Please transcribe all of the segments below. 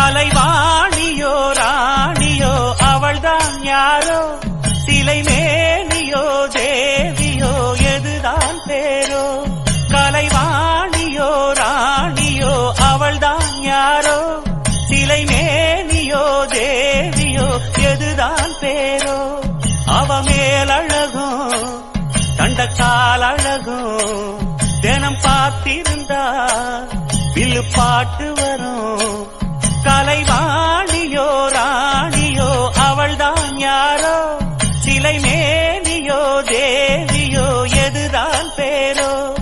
கலைவாணியோ ராணியோ அவள்தான் யாரோ? சிலை மேலியோ தேவியோ எதுதான் பேரோ? கலைவாணியோ ராணியோ அவள்தான் யாரோ? சிலை மேலியோ தேவியோ எதுதான் பேரோ? அவ மேலழகும் தண்டக்கால் அழகும் தினம் பார்த்திருந்தா வில்லு பாட்டு வரும். கலைவாணியோ ராணியோ அவள்தான் யாரோ? சிலை மேனியோ தேவியோ எதுதான் பேரோ?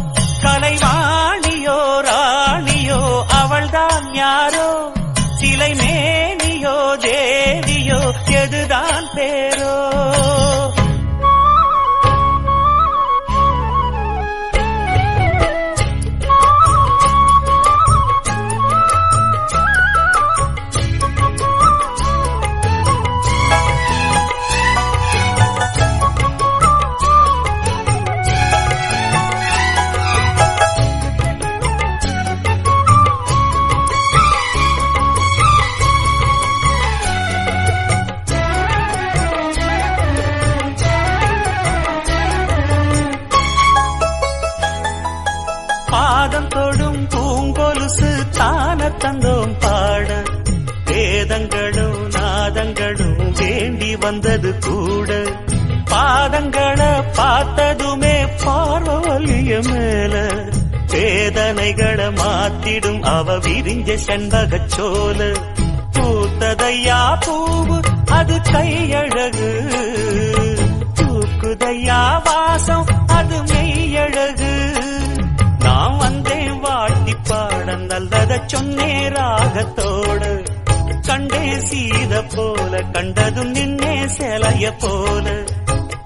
பாதம் தொடும் பூங்கொலுசு தான தந்தோம் பாட. வேதங்களும் நாதங்களும் வேண்டி வந்தது கூட. பாதங்களை பார்த்ததுமே பார்வலிய மேல. வேதனைகளை மாத்திடும் அவ விரிஞ்ச செண்பகச் சோல பூத்ததையா பூவு அது கையழகு. சொன்னே ராகத்தோடு கண்டே சீத போல கண்டதும் நின்னே சிலைய போல.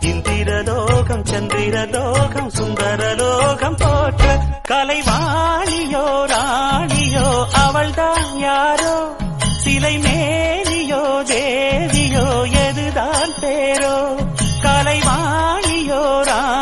இந்திரலோகம் சந்திரலோகம் சுந்தரலோகம் போற்ற கலைவாணியோ ராணியோ அவள்தான் யாரோ? சிலை மேலியோ தேவியோ எதுதான் பேரோ? கலைவாணியோ ராணி